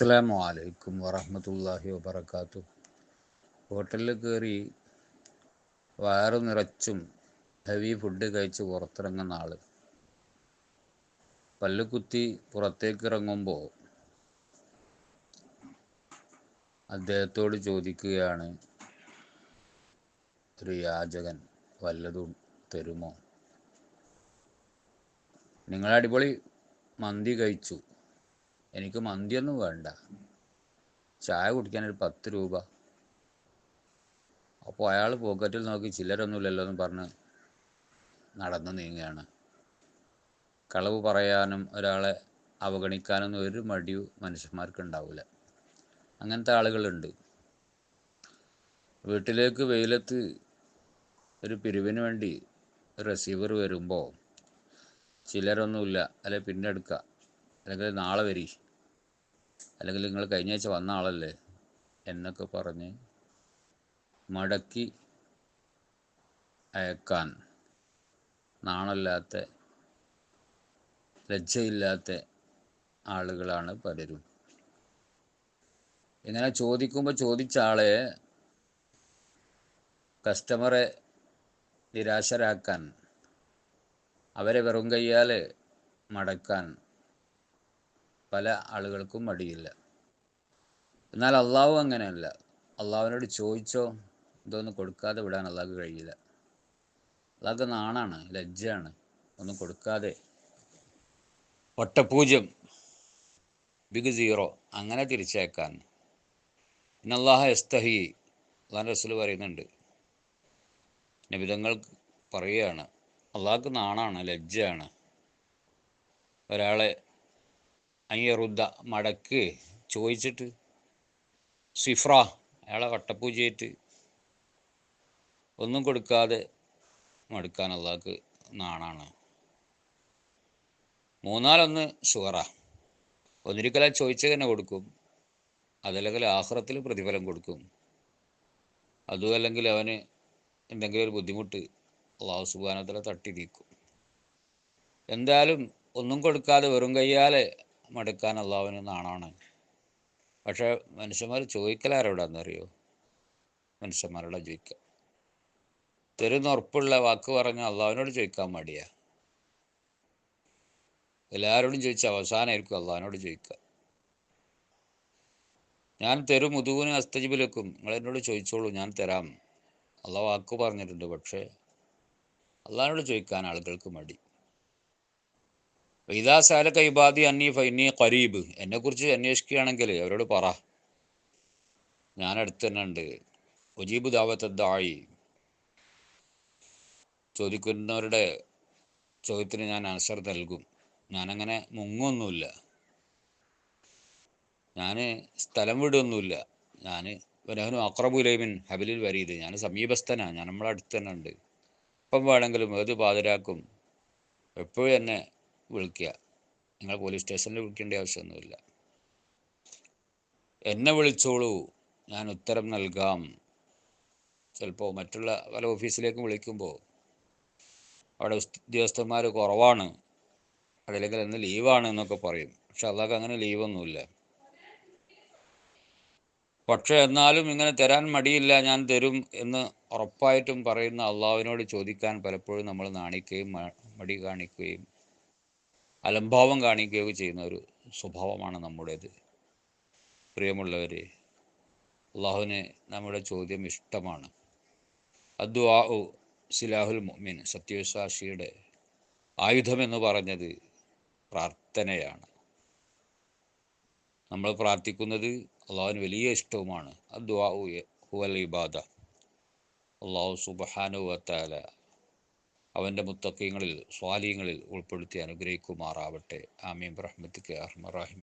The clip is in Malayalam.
അസ്സലാമു അലൈക്കും വറഹ്മത്തുള്ളാഹി വബറകാതുഹു. ഹോട്ടലിൽ കയറി വയറ് നിറച്ചും ഹെവി ഫുഡ് കഴിച്ച് പുറത്തിറങ്ങുന്ന ആൾ. പല്ല് കുത്തി പുറത്തേക്ക് ഇറങ്ങുമ്പോൾ അദ്ദേഹത്തോട് ചോദിക്കുകയാണ് ഒരു യാചകൻ വല്ലതും തരുമോ? നിങ്ങൾ അടിപൊളി മന്തി കഴിച്ചു. എനിക്ക് മന്തിയൊന്നും വേണ്ട. ചായ കുടിക്കാൻ ഒരു പത്ത് രൂപ. അപ്പോൾ അയാൾ പോക്കറ്റിൽ നോക്കി ചില്ലരൊന്നുമില്ലല്ലോ എന്ന് പറഞ്ഞ് നടന്നു നീങ്ങുകയാണ്. കളവ് പറയാനും ഒരാളെ അവഗണിക്കാനൊന്നും ഒരു മടിയും മനുഷ്യന്മാർക്ക് ഉണ്ടാവില്ല അങ്ങനത്തെ ആളുകളുണ്ട്. വീട്ടിലേക്ക് വെയിലത്ത് ഒരു പിരിവിന് വേണ്ടി റിസീവർ വരുമ്പോൾ ചിലരൊന്നുമില്ല അല്ലെ പിന്നെ എടുക്കുക അല്ലെങ്കിൽ നാളെ വരി. അല്ലെങ്കിൽ നിങ്ങൾ കഴിഞ്ഞ ആഴ്ച വന്ന ആളല്ലേ? എന്നൊക്കെ പറഞ്ഞ് മടക്കി അയക്കാൻ. നാണല്ലാത്ത ലജ്ജയില്ലാത്ത ആളുകളാണ് പലരും. ഇങ്ങനെ ചോദിക്കുമ്പോൾ ചോദിച്ച ആളെ കസ്റ്റമറെ നിരാശരാക്കാൻ അവരെ വെറും കയ്യാൽ മടക്കാൻ പല ആളുകൾക്കും മടിയില്ല. എന്നാൽ അള്ളാഹു അങ്ങനെയല്ല. അള്ളാഹുവിനോട് ചോദിച്ചോ ഇതൊന്നും കൊടുക്കാതെ വിടാൻ അള്ളാഹ് കഴിയില്ല. അള്ളാഹ് നാണാണ് ലജ്ജയാണ്. ഒന്നും കൊടുക്കാതെ. ഒട്ടപൂജ്യം ബിഗ് സീറോ അങ്ങനെ തിരിച്ചേക്കാൻ അള്ളാഹ എസ്തഹി അള്ളാഹ് റസൂൽ പറയുന്നുണ്ട്. നിബിതങ്ങൾ പറയുകയാണ് അള്ളാഹ്ക്ക് നാണാണ് ലജ്ജയാണ്. ഒരാളെ അയ്യറുദ്ദ മടക്ക് ചോദിച്ചിട്ട് സിഫ്ര അയാളെ വട്ടപ്പൂജയായിട്ട് ഒന്നും കൊടുക്കാതെ മടുക്കാൻ അള്ളാഹ്ക്ക് നാണാണ്. മൂന്നാലൊന്ന് ഷുവറ ഒന്നിരിക്കല ചോദിച്ചു തന്നെ കൊടുക്കും. അതല്ലെങ്കിൽ ആഹ്റത്തിൽ പ്രതിഫലം കൊടുക്കും. അതും അല്ലെങ്കിൽ അവന് എന്തെങ്കിലും ഒരു ബുദ്ധിമുട്ട് അള്ളാഹു സുബാനത്തിലെ തട്ടി നീക്കും. എന്തായാലും ഒന്നും കൊടുക്കാതെ വെറും കയ്യാലെ മടുക്കാൻ അള്ളാഹുവിന് നാണാണ് പക്ഷെ മനുഷ്യന്മാർ ചോദിക്കലാരോടാന്നറിയോ മനുഷ്യന്മാരോടാ ചോദിക്കുക തരുന്നുറപ്പുള്ള വാക്ക് പറഞ്ഞ അള്ളാഹുവിനോട് ചോദിക്കാൻ മടിയാ. എല്ലാവരോടും ചോദിച്ച അവസാനമായിരിക്കും അള്ളാഹിനോട് ചോദിക്കുക ഞാൻ തരും മുതുവിന് അസ്തജിബിലേക്കും നിങ്ങൾ എന്നോട് ചോദിച്ചോളൂ ഞാൻ തരാം. അള്ളാഹ് വാക്ക് പറഞ്ഞിട്ടുണ്ട് പക്ഷേ അള്ളാഹിനോട് ചോദിക്കാൻ ആളുകൾക്ക് മടി. ഇതാ സാലക്ക ഇബാദി അന്നി ഫൈനി ഖരീബ്. എന്നെക്കുറിച്ച് അന്വേഷിക്കുകയാണെങ്കിൽ അവരോട് പറ. ഞാൻ അടുത്ത് തന്നെ ഉണ്ട്. ഒജീബ് ദാവത്തദ്ദായി ചോദിക്കുന്നവരുടെ ചോദ്യത്തിന് ഞാൻ ആൻസർ നൽകും. ഞാനങ്ങനെ മുങ്ങൊന്നുമില്ല ഞാൻ സ്ഥലം വിടുകയൊന്നുമില്ല ഞാൻ വനഹനു അക്രബുലൈമിൻ ഹബിലിൽ വരീത് ഞാൻ സമീപസ്ഥനാണ് ഞാൻ നമ്മളെ അടുത്ത് തന്നെ ഉണ്ട്. ഇപ്പം വേണമെങ്കിലും ഏത് പാതിരാക്കും. എപ്പോഴും എന്നെ വിളിക്കുക. നിങ്ങൾ പോലീസ് സ്റ്റേഷനിൽ വിളിക്കേണ്ട ആവശ്യമൊന്നുമില്ല. എന്നെ വിളിച്ചോളൂ. ഞാൻ ഉത്തരം നൽകാം. ചിലപ്പോൾ മറ്റുള്ള പല ഓഫീസിലേക്കും വിളിക്കുമ്പോൾ അവിടെ ഉദ്യോഗസ്ഥന്മാർ കുറവാണ്. അതല്ലെങ്കിൽ എന്ന് ലീവാണ് എന്നൊക്കെ പറയും. പക്ഷെ അതൊക്കെ അങ്ങനെ ലീവൊന്നുമില്ല. പക്ഷെ എന്നാലും ഇങ്ങനെ തരാൻ മടിയില്ല ഞാൻ തരും എന്ന് ഉറപ്പായിട്ടും പറയുന്ന അള്ളാഹുവിനോട് ചോദിക്കാൻ പലപ്പോഴും നമ്മൾ നാണിക്കുകയും മടി കാണിക്കുകയും അലംഭാവം കാണിക്കുകയൊക്കെ ചെയ്യുന്ന ഒരു സ്വഭാവമാണ് നമ്മുടേത്. പ്രിയമുള്ളവരെ അള്ളാഹുവിന് നമ്മുടെ ചോദ്യം ഇഷ്ടമാണ്. അദ്വാ സിലാഹുൽ മൊമിൻ സത്യവിശ്വാസിയുടെ ആയുധമെന്ന് പറഞ്ഞത് പ്രാർത്ഥനയാണ്. നമ്മൾ പ്രാർത്ഥിക്കുന്നത് അള്ളാഹുവിന് വലിയ ഇഷ്ടവുമാണ്. അദ്വാ ഹുവൽ ഇബാദ. അള്ളാഹു സുബഹാനു വത്താല അവന്റെ മുത്തക്കീങ്ങളിൽ സ്വാലീങ്ങളിൽ ഉൾപ്പെടുത്തി അനുഗ്രഹിക്കുമാറാവട്ടെ. ആമീൻ. റഹ്മത്തിക്ക് അഹ്മറാഹിം